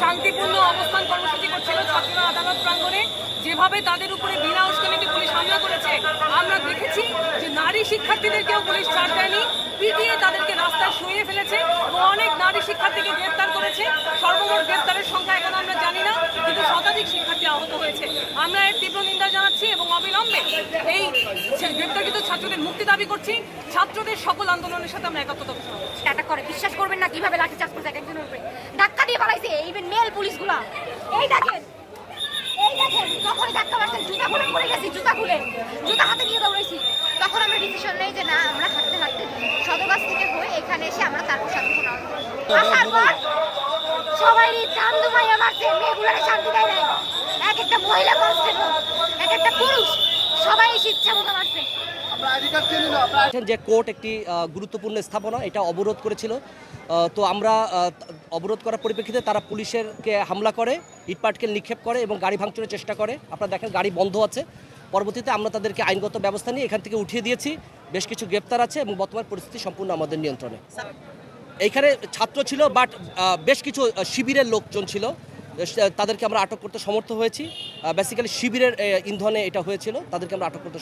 শান্তিপূর্ণ অবস্থান কর্মসূচি করছিল ছাত্ররা আদালত প্রাঙ্গণে, যেভাবে তাদের উপরে বিনা উস্কানিতে পুলিশ হামলা করেছে। আমরা দেখেছি যে নারী শিক্ষার্থীদেরকেও পুলিশ ছাড় দেয়নি, পিটিয়ে তাদেরকে রাস্তায় শুয়ে ফেলেছে এবং অনেক নারী শিক্ষার্থীকে গ্রেপ্তার করেছে। সর্বমোট গ্রেপ্তারের সংখ্যা এখন আমরা জানি না, কিন্তু শতাধিক শিক্ষার্থী আহত হয়েছে। আমরা এর তীব্র নিন্দা জানাচ্ছি এবং অবিলম্বে এই গ্রেপ্তারকৃত ছাত্রদের মুক্তি দাবি করছি। ছাত্রদের সকল আন্দোলনের সাথে আমরা একাত্মতা ঘোষণা করছি। করে বিশ্বাস করবেন না কীভাবে লাঠি চার্জ করছে এক একজনের উপরে ধাক্কা দিয়ে পালাইছে মেল পুলিশগুলা। এই দেখেন এই দেখেন যখনই ধাক্কা মারছে জুতা খুলে পড়ে গেছি জুতা খুলে। জুতা হাতে নিয়ে দৌড়াইছি। তখন আমরা ডিসিশন নেই যে না আমরা হাঁটতে হাঁটতে সদরগাছ থেকে হয়ে এখানে এসে আমরা তারপর শান্তিপূর্ণ আসার পর সবাই চান দুমাইয়া মারছে মেয়েগুলোর শান্তি দেয় নাই। এক একটা মহিলা কনস্টেবল এক একটা পুরুষ সবাই ইচ্ছা মতো মারছে। যে কোর্ট একটি গুরুত্বপূর্ণ স্থাপনা, এটা অবরোধ করেছিল। তো আমরা অবরোধ করার পরিপ্রেক্ষিতে তারা পুলিশেরকে হামলা করে, ইটপাটকেল নিক্ষেপ করে এবং গাড়ি ভাঙচুরের চেষ্টা করে। আপনারা দেখেন, গাড়ি বন্ধ আছে। পরবর্তীতে আমরা তাদেরকে আইনগত ব্যবস্থা নিয়ে এখান থেকে উঠিয়ে দিয়েছি। বেশ কিছু গ্রেপ্তার আছে এবং বর্তমান পরিস্থিতি সম্পূর্ণ আমাদের নিয়ন্ত্রণে। এইখানে ছাত্র ছিল, বাট বেশ কিছু শিবিরের লোকজন ছিল। তাদেরকে আমরা আটক করতে সমর্থ হয়েছি। বেসিক্যালি শিবিরের ইন্ধনে এটা হয়েছিল। তাদেরকে আমরা আটক করতে